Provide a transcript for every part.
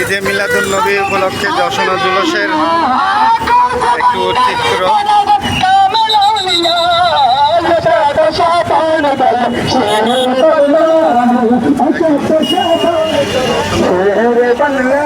ঈদে মিলাদুল নবী উপলক্ষে যশোনা জুলসের একটু চিত্র। এটা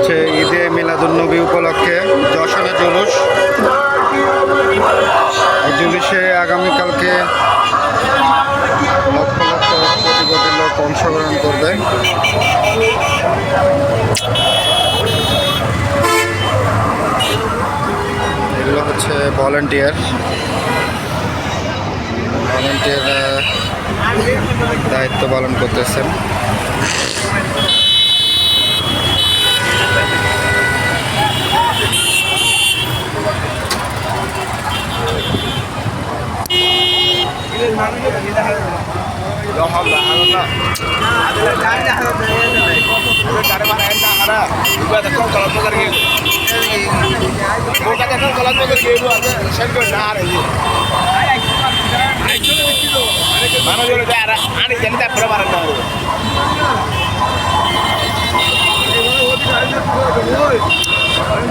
হচ্ছে ঈদে মিলাদুল নবী উপলক্ষে যশোনা জুলুস। এই জুলুসে আগামীকালকে লক্ষ লক্ষ কোটি লোক অংশগ্রহণ করবে। এগুলো হচ্ছে ভলেন্টিয়ার ভলেন্টিয়ার দায়িত্ব পালন করতেছেন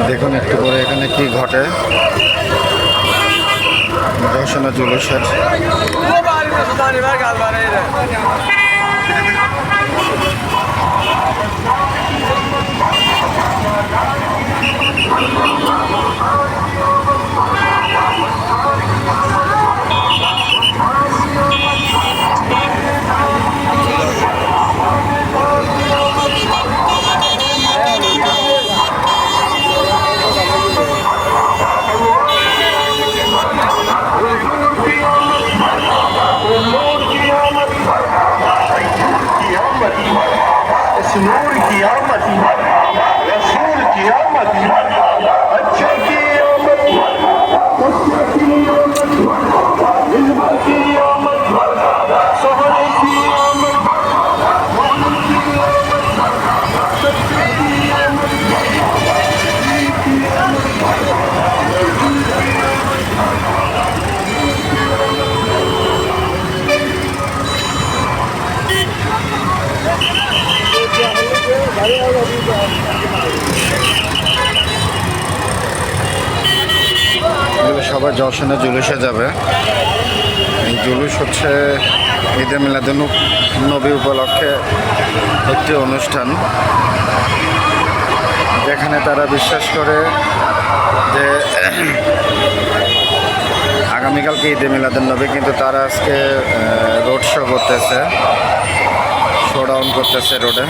দেখুন একটু পরে এখানে কি ঘটে। রসনা জুলুসের Oh, my God. সবাই যশনে জুলুসে যাবে। এই জুলুস হচ্ছে ঈদে মিলাদুল নবী উপলক্ষে একটি অনুষ্ঠান। যেখানে তারা বিশ্বাস করে যে আগামীকালকে ঈদে মিলাদুল নবী, কিন্তু তারা আজকে রোড শো করতেছে শো ডাউন করতেছে রোডে।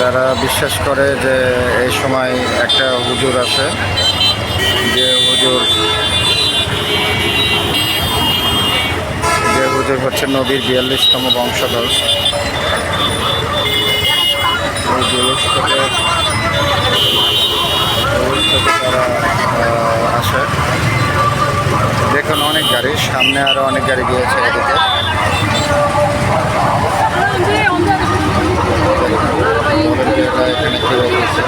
তারা বিশ্বাস করে যে এই সময় একটা হুজুর আছে, যে হুজুর যে হুজুর হচ্ছে নবীর বিয়াল্লিশতম বংশধর। থেকে তারা আসে। দেখুন, অনেক গাড়ি, সামনে আরও অনেক গাড়ি গিয়েছে এদিকে ভলেন্টিয়াররা এখানে কি হয়েছে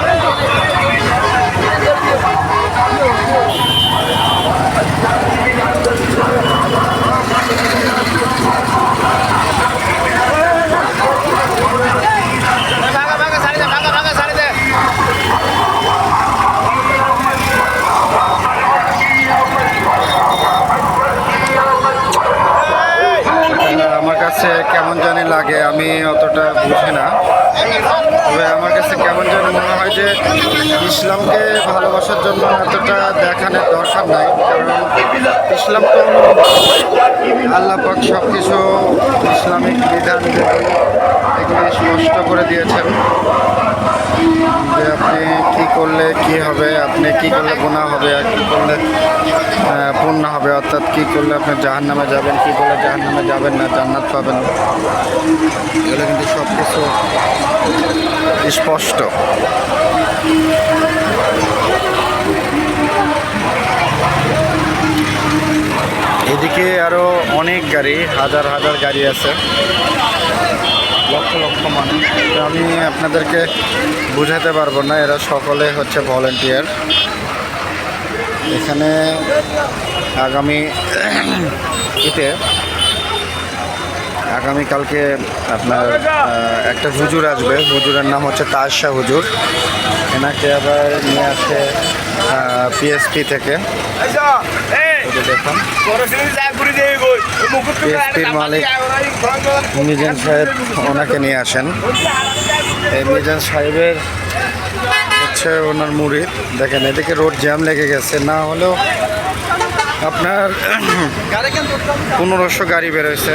এটা আমার কাছে কেমন জানি লাগে আমি অতটা বুঝি না। তবে আমার কাছে কেমন যেন মনে হয় যে ইসলামকে ভালোবাসার জন্য এতটা দেখানোর দরকার নাই। কারণ ইসলাম তো আল্লাহ পাক সব কিছু ইসলামিক বিধান এগুলি স্পষ্ট করে দিয়েছেন। করলে কি হবে? আপনি কি করলে বোনা হবে? আর কী করলে পূর্ণ হবে? অর্থাৎ কি করলে আপনি জাহান নামে যাবেন? কি করলে জাহান নামে যাবেন না? জান্নাত পাবেন এগুলো কিন্তু সব কিছু স্পষ্ট। এদিকে আরও অনেক গাড়ি, হাজার হাজার গাড়ি আছে। লক্ষ লক্ষ মানুষ। আমি আপনাদেরকে বুঝাতে পারব না, এরা সকলে হচ্ছে ভলেন্টিয়ার এখানে আগামী ইতে আগামীকালকে আপনার একটা হুজুর আসবে। হুজুরের নাম হচ্ছে তাজশাহ হুজুর। এনাকে আবার নিয়ে আসে পিএসপি থেকে। দেখুন। PSP-র মালিক মিজান সাহেব ওনাকে নিয়ে আসেন। এই মিজান সাহেবের হচ্ছে ওনার মুড়ি। দেখেন এদিকে রোড জ্যাম লেগে গেছে। না হলেও আপনার পনেরোশো গাড়ি বেরোয়েছে